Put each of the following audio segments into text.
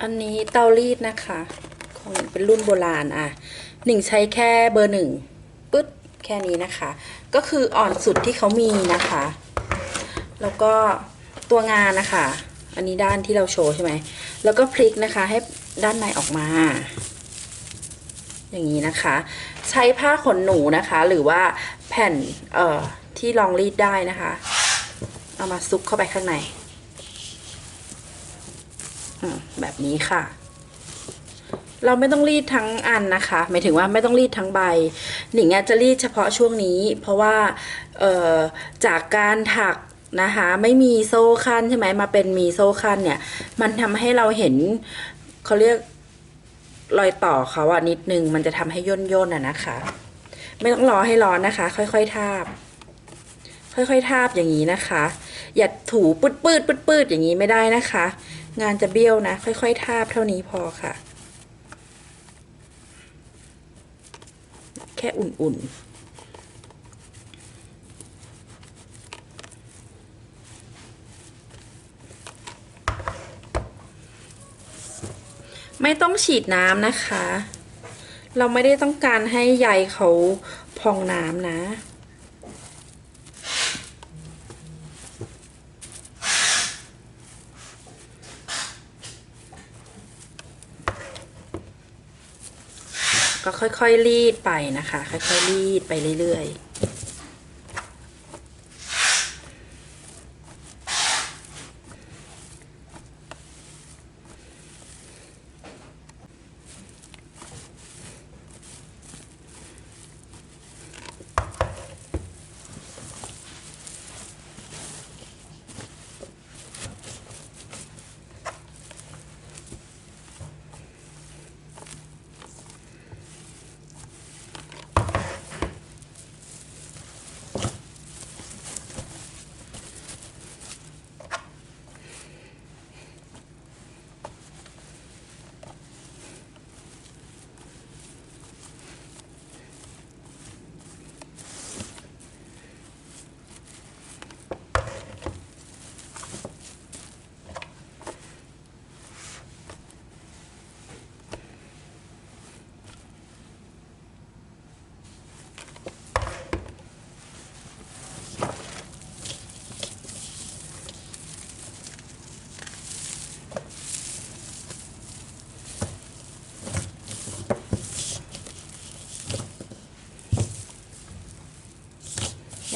อันนี้เตารีดนะคะ ของเป็นรุ่นโบราณอะหนิงใช้แค่เบอร์หนึ่งปึ๊ดแค่นี้นะคะ ก็คืออ่อนสุดที่เขามีนะคะ แล้วก็ตัวงานนะคะ อันนี้ด้านที่เราโชว์ใช่ไหมแล้วก็พลิกนะคะให้ด้านในออกมา อย่างนี้นะคะ ใช้ผ้าขนหนูนะคะ หรือว่าแผ่นเอ่อที่รองรีดได้นะคะ เอามาซุกเข้าไปข้างใน แบบนี้ค่ะ เราไม่ต้องรีดทั้งอันนะคะหมายถึงว่าไม่ต้องรีดทั้งใบ หนิงจะรีดเฉพาะช่วงนี้ เพราะว่าจากการถักนะคะไม่มีโซ่คันใช่ไหมมาเป็นมีโซ่คันเนี่ย มันทำให้เราเห็นเขาเรียกรอยต่อเขาอะนิดนึงมันจะทำให้ย่นย่นๆอะนะคะ ไม่ต้องรอให้ร้อนนะคะ ค่อยๆทาบ ค่อยๆทาบอย่างนี้นะคะ อย่าถูปืดปืดปืดปืดอย่างนี้ไม่ได้นะคะ งานจะเบี้ยวนะ ค่อยๆ ทาบเท่านี้พอค่ะ แค่อุ่นๆไม่ต้องฉีดน้ำนะคะ เราไม่ได้ต้องการให้ใยเขาพองน้ำนะ ก็ค่อยๆรีดไปนะคะ ค่อยๆรีดไปเรื่อยๆ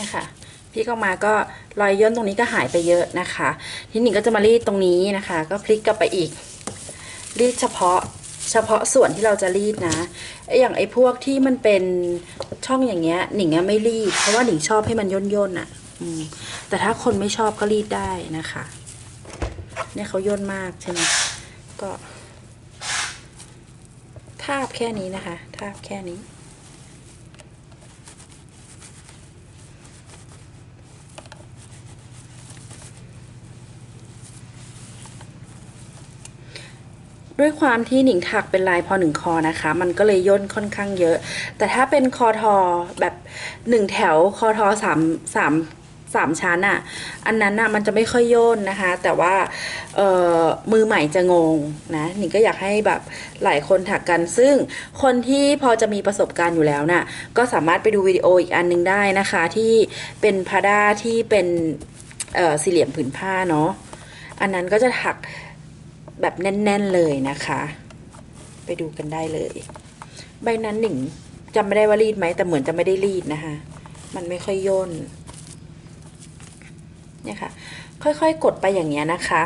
เนี่ยค่ะพี่เข้ามาก็รอยย่นตรงนี้ก็หายไปเยอะนะคะ ทีนี้ก็จะมารีดตรงนี้นะคะ ก็พลิกกลับไปอีก รีดเฉพาะเฉพาะส่วนที่เราจะรีดนะไออย่างไอพวกที่มันเป็นช่องอย่างเงี้ยหนิงอะไม่รีด เพราะว่าหนิงชอบให้มันย่นย่นอะแต่ถ้าคนไม่ชอบก็รีดได้นะคะ เนี่ยเขาย่นมากใช่ไหมก็ ทาบแค่นี้นะคะ ทาบแค่นี้ ด้วยความที่หนิงถักเป็นลายพอหนึ่งคอนะคะ มันก็เลยย่นค่อนข้างเยอะ แต่ถ้าเป็นคอทอแบบหนึ่งแถวคอทอสามสามสามชั้นอะ่ะ อันนั้นอะมันจะไม่ค่อยย่นนะคะ แต่ว่าเอ่อมือใหม่จะงงนะหนิงก็อยากให้แบบหลายคนถักกัน ซึ่งคนที่พอจะมีประสบการณ์อยู่แล้วน่ะ ก็สามารถไปดูวิดีโออีกอันหนึงได้นะคะ ที่เป็นพาด้าที่เป็นเอ่อสี่เหลี่ยมผืนผ้าเนาะ อันนั้นก็จะถัก แบบแน่น ๆ เลยนะคะ ไปดูกันได้เลย ใบนั้นหนิงจำไม่ได้ว่ารีดไหมแต่เหมือนจะไม่ได้รีดนะคะ มันไม่ค่อยย่นเนี่ยค่ะ ค่อยๆ กดไปอย่างเงี้ยนะคะ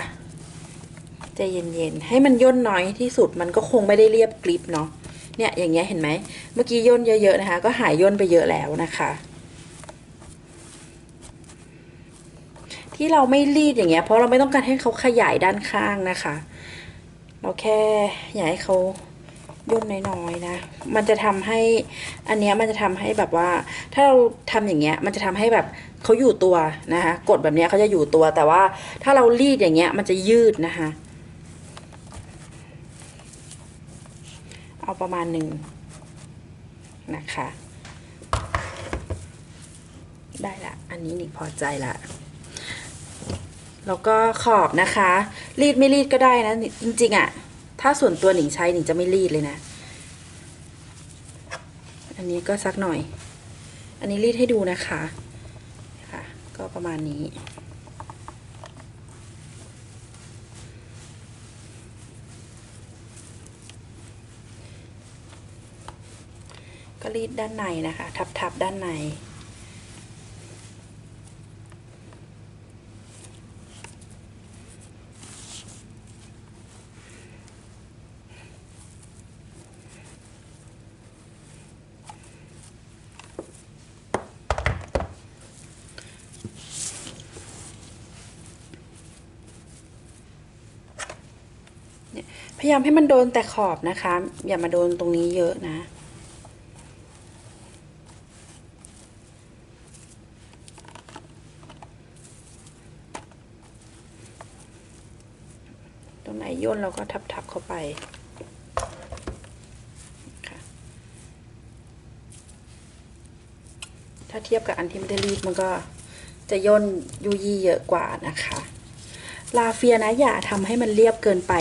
ใจเย็นๆ ให้มันย่นน้อยที่สุดมันก็คงไม่ได้เรียบกริบเนาะเนี่ยอย่างเงี้ยเห็นไหมเมื่อกี้ย่นเยอะๆนะคะ ก็หายย่นไปเยอะแล้วนะคะ ที่เราไม่รีดอย่างเงี้ยเพราะเราไม่ต้องการให้เขาขยายด้านข้างนะคะ เราแค่อยากให้เขาย่นน้อยๆนะ มันจะทำให้อันเนี้ยมันจะทำให้แบบว่า ถ้าเราทำอย่างเงี้ย มันจะทำให้แบบเขาอยู่ตัวนะคะ กดแบบเนี้ยเขาจะอยู่ตัว แต่ว่าถ้าเรารีดอย่างเงี้ย มันจะยืดนะคะ เอาประมาณหนึ่งนะคะ ได้ละ อันนี้นิงพอใจละ แล้วก็ขอบนะคะ รีดไม่รีดก็ได้นะ จริงๆอะถ้าส่วนตัวหนิงใช้หนิงจะไม่รีดเลยนะ อันนี้ก็สักหน่อย อันนี้รีดให้ดูนะคะค่ะ ก็ประมาณนี้ก็รีดด้านในนะคะ ทับๆด้านใน พ ยายามให้มันโดนแต่ขอบนะคะ อย่ามาโดนตรงนี้เยอะนะ ตรงไหนย่นเราก็ทับๆเข้าไปถ้าเทียบกับอันที่ไม่ได้รีดมันก็จะย่นยุยยี่เยอะกว่านะคะ ลาเฟียนะอย่าทำให้มันเรียบเกินไป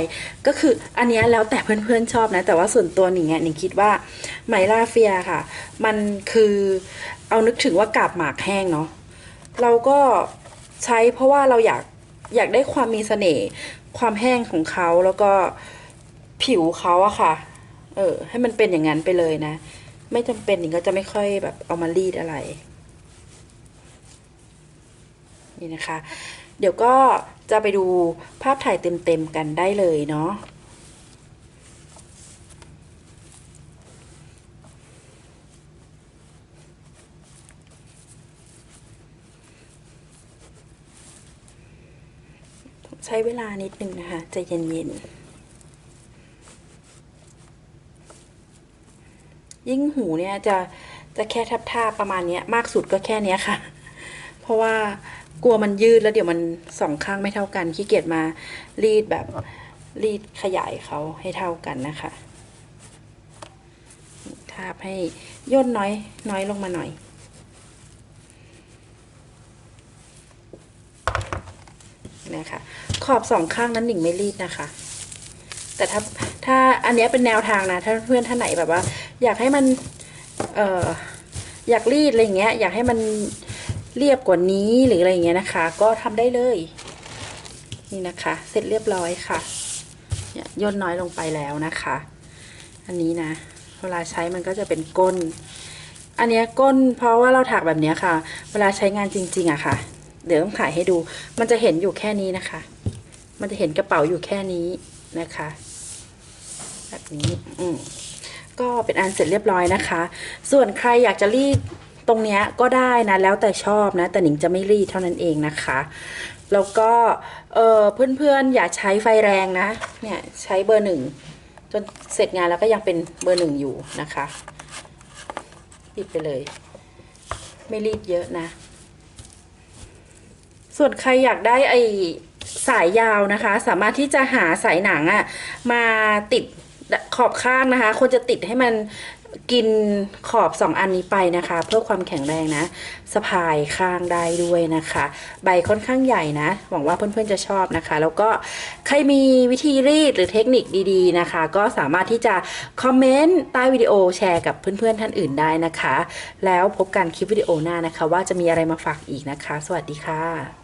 ก็คืออันนี้แล้วแต่เพื่อนๆชอบนะ แต่ว่าส่วนตัวหนิงอะหนิงคิดว่าไหมลาเฟียค่ะ มันคือเอานึกถึงว่ากาบหมากแห้งเนาะเราก็ใช้เพราะว่าเราอยากอยากได้ความมีเสน่ห์ความแห้งของเขาแล้วก็ผิวเขาอะค่ะ เออ ให้มันเป็นอย่างนั้นไปเลยนะ ไม่จำเป็นหนิงก็จะไม่ค่อยแบบเอามารีดอะไร นี่นะคะ เดี๋ยวก็จะไปดูภาพถ่ายเต็มๆกันได้เลยเนาะใช้เวลานิดนึงนะคะจะเย็นๆยิ่งหูเนี่ยจะจะแค่ทับท่าประมาณนี้มากสุดก็แค่นี้ค่ะ เพราะว่า กลัวมันยืดแล้วเดี๋ยวมันสองข้างไม่เท่ากันขี้เกียจมารีดแบบรีดขยายเขาให้เท่ากันนะคะทาบให้ย่นน้อยน้อยลงมาหน่อย นะคะ ขอบสองข้างนั้นหนิงไม่รีดนะคะ แต่ถ้าถ้าอันนี้เป็นแนวทางนะ ถ้าเพื่อนท่านไหนแบบว่า อยากให้มัน เอ่ออยากรีดอะไรเงี้ย อยากให้มัน เรียบกว่านี้หรืออะไรเงี้ยนะคะ ก็ทำได้เลย นี่นะคะ เสร็จเรียบร้อยค่ะเนี่ยย่นน้อยลงไปแล้วนะคะ อันนี้นะเวลาใช้มันก็จะเป็นก้น อันเนี้ยก้นเพราะว่าเราถักแบบเนี้ยค่ะ เวลาใช้งานจริง ๆอะค่ะ เดี๋ยวต้องถ่ายให้ดู มันจะเห็นอยู่แค่นี้นะคะ มันจะเห็นกระเป๋าอยู่แค่นี้นะคะ แบบนี้ อืมก็เป็นอันเสร็จเรียบร้อยนะคะ ส่วนใครอยากจะรีด ตรงเนี้ยก็ได้นะแล้วแต่ชอบนะแต่หนิงจะไม่รีดเท่านั้นเองนะคะ แล้วก็เออเพื่อนๆอย่าใช้ไฟแรงนะเนี่ยใช้เบอร์หนึ่งจนเสร็จงานแล้วก็ยังเป็นเบอร์หนึ่งอยู่นะคะรีดไปเลย ไม่รีดเยอะนะ ส่วนใครอยากได้ไอสายยาวนะคะ สามารถที่จะหาสายหนังอะมาติดขอบข้างนะคะควรจะติดให้มัน กินขอบสองอันนี้ไปนะคะ เพื่อความแข็งแรงนะสะพายข้างได้ด้วยนะคะ ใบค่อนข้างใหญ่นะ หวังว่าเพื่อนๆจะชอบนะคะ แล้วก็ใครมีวิธีรีดหรือเทคนิคดีๆนะคะ ก็สามารถที่จะคอมเมนต์ใต้วิดีโอแชร์กับเพื่อนๆท่านอื่นได้นะคะ แล้วพบกันคลิปวิดีโอหน้านะคะ ว่าจะมีอะไรมาฝากอีกนะคะ สวัสดีค่ะ